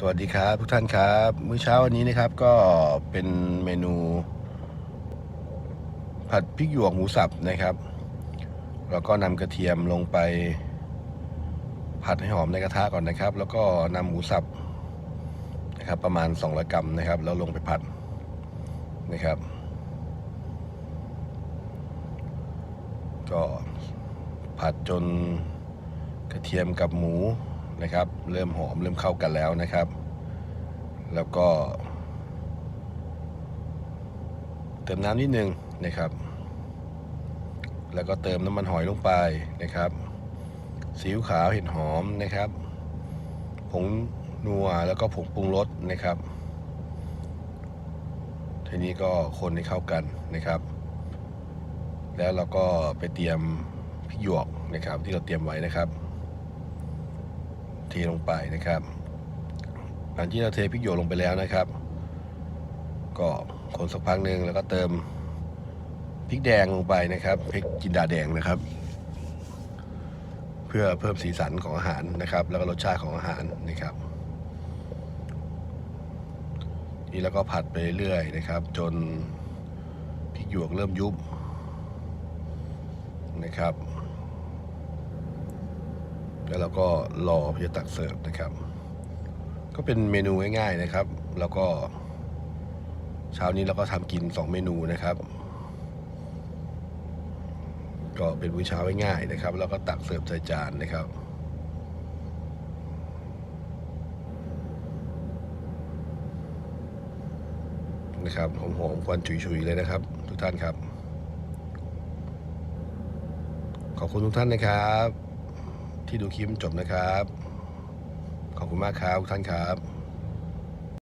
สวัสดีครับทุกท่านครับ มื้อเช้าวันนี้นะครับก็เป็นเมนู ผัดพริกหยวกหมูสับนะครับ แล้วก็นำกระเทียมลงไป ผัดให้หอมในกระทะก่อนนะครับ แล้วก็นำหมูสับนะครับประมาณ 200 กรัมนะครับ แล้วลงไปผัดนะครับ ก็ผัดจนกระเทียมกับหมู นะครับ เริ่มหอมเริ่มเข้ากันแล้วนะครับ แล้วก็ เติมน้ำนิดนึงนะครับ แล้วก็เติมน้ำมันหอยลงไปนะครับซีอิ๊วขาวเห็ดหอมนะครับผงนัวแล้วก็ผงปรุงรสนะครับ ทีนี้ก็คนให้เข้ากันนะครับ แล้วเราก็ไปเตรียมพริกหยวกนะครับ ที่เราเตรียมไว้นะครับ เทลงไปนะครับ หลังที่เราเทพริกหยวกลงไปแล้วนะครับ ก็คนสักพักหนึ่งแล้วก็เติมพริกแดงลงไปนะครับพริกจินดาแดงนะครับ เพื่อเพิ่มสีสันของอาหารนะครับ แล้วก็รสชาติของอาหารนะครับนี่แล้วก็ผัดไปเรื่อยนะครับ จนพริกหยวกเริ่มยุบนะครับ แล้วเราก็รอเพื่อตักเสิร์ฟนะครับ ก็เป็นเมนูง่ายๆนะครับ แล้วก็เช้านี้เราก็ทำกิน 2 เมนูนะครับ ก็เป็นมื้อเช้าง่ายๆนะครับ แล้วก็ตักเสิร์ฟใส่จานนะครับนะครับหอมๆควันฉุยๆเลยนะครับ ทุกท่านครับ ขอบคุณทุกท่านนะครับ ที่ดูคลิปจบนะครับ ขอบคุณมากครับทุกท่านครับ